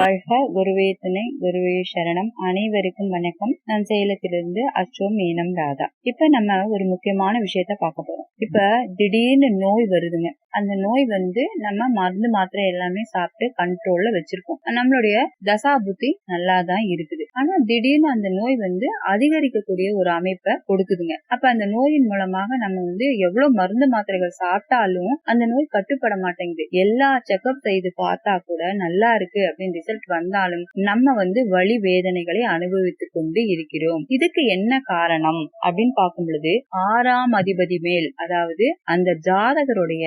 வாழ்க. குருவே துணை குருவே சரணம். அனைவருக்கும் வணக்கம். நான் சேலத்திலிருந்து அச்சோ மீனம் ராதா. இப்ப நம்ம ஒரு முக்கியமான விஷயத்த பார்க்க போறோம். இப்ப திடீர்னு நோய் வருதுங்க. அந்த நோய் வந்து நம்ம மருந்து மாத்திரை எல்லாமே சாப்பிட்டு கண்ட்ரோல்ல வச்சிருக்கோம். நம்மளுடைய தசா புத்தி நல்லா தான் இருக்குது. ஆனா திடீர்னு அந்த நோய் வந்து அதிகரிக்கக்கூடிய ஒரு அமைப்பை கொடுக்குதுங்க. அப்ப அந்த நோயின் மூலமாக நம்ம வந்து எவ்வளவு மருந்து மாத்திரைகள் சாப்பிட்டாலும் அந்த நோய் கட்டுப்பட மாட்டேங்குது. எல்லா செக்அப் செய்து பார்த்தா கூட நல்லா இருக்கு அப்படின்னு ரிசல்ட் வந்தாலும் நம்ம வந்து வழி வேதனைகளை அனுபவித்துக் கொண்டு இருக்கிறோம். இதுக்கு என்ன காரணம் அப்படின்னு பார்க்கும் பொழுது ஆறாம் அதிபதி மேல் அதாவது அந்த ஜாதகருடைய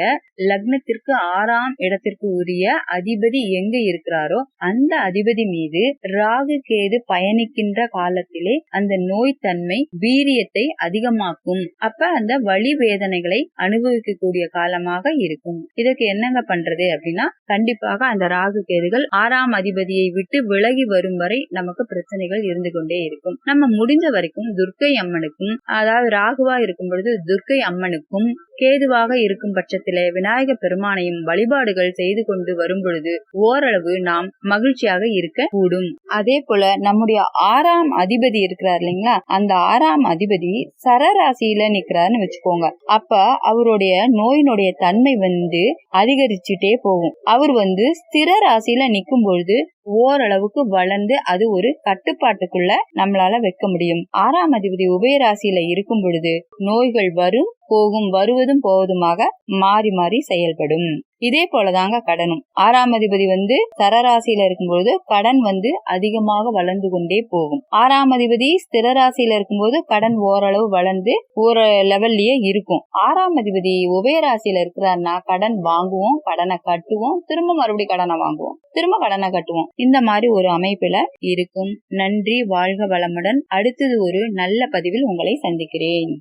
லக்னத்திற்கு ஆறாம் இடத்திற்கு உரிய அதிபதி எங்க இருக்கிறாரோ அந்த அதிபதி மீது ராகு கேது பயணிக்கின்ற காலத்திலே அந்த நோய் தன்மை வீரியத்தை அதிகமாக்கும். அப்ப அந்த வழி வேதனைகளை அனுபவிக்கக்கூடிய காலமாக இருக்கும். இதுக்கு என்னங்க பண்றது அப்படின்னா கண்டிப்பாக அந்த ராகு கேதுகள் ஆறாம் அதிபதியை விட்டு விலகி வரும் வரை நமக்கு பிரச்சனைகள் இருந்து கொண்டே இருக்கும். நம்ம முடிஞ்ச வரைக்கும் துர்க்கை அம்மனுக்கும் அதாவது ராகுவா இருக்கும் பொழுது துர்க்கை அம்மனுக்கும் تم கேதுவாக இருக்கும் பட்சத்திலே விநாயக பெருமானையும் வழிபாடுகள் செய்து கொண்டு வரும் பொழுது ஓரளவு நாம் மகிழ்ச்சியாக இருக்க கூடும் அதே போல நம்முடைய ஆறாம் அதிபதி இருக்கிறார் இல்லைங்களா? அந்த ஆறாம் அதிபதி சரராசியில நிக்கிறாருன்னு வச்சுக்கோங்க. அப்ப அவருடைய நோயினுடைய தன்மை வந்து அதிகரிச்சுட்டே போகும். அவர் வந்து ஸ்திர ராசியில நிக்கும் பொழுது ஓரளவுக்கு வளர்ந்து அது ஒரு கட்டுப்பாட்டுக்குள்ள நம்மளால வைக்க முடியும். ஆறாம் அதிபதி உபயராசியில இருக்கும் பொழுது நோய்கள் வரும் போகும் வருவதும் போவதுமாக மாறி மாறி செயல்படும். இதே போலதாங்க கடனும். ஆறாம் அதிபதி வந்து சரராசியில இருக்கும்போது கடன் வந்து அதிகமாக வளர்ந்து கொண்டே போகும். ஆறாம் அதிபதி ஸ்திர ராசியில இருக்கும்போது கடன் ஓரளவு வளர்ந்து ஒரு லெவல்லயே இருக்கும். ஆறாம் அதிபதி உபயராசியில இருக்கிறாருன்னா கடன் வாங்குவோம் கடனை கட்டுவோம் திரும்ப மறுபடியும் கடனை வாங்குவோம் திரும்ப கடனை கட்டுவோம். இந்த மாதிரி ஒரு அமைப்புல இருக்கும். நன்றி வாழ்க வளமுடன் அடுத்தது ஒரு நல்ல பதிவில் உங்களை சந்திக்கிறேன்.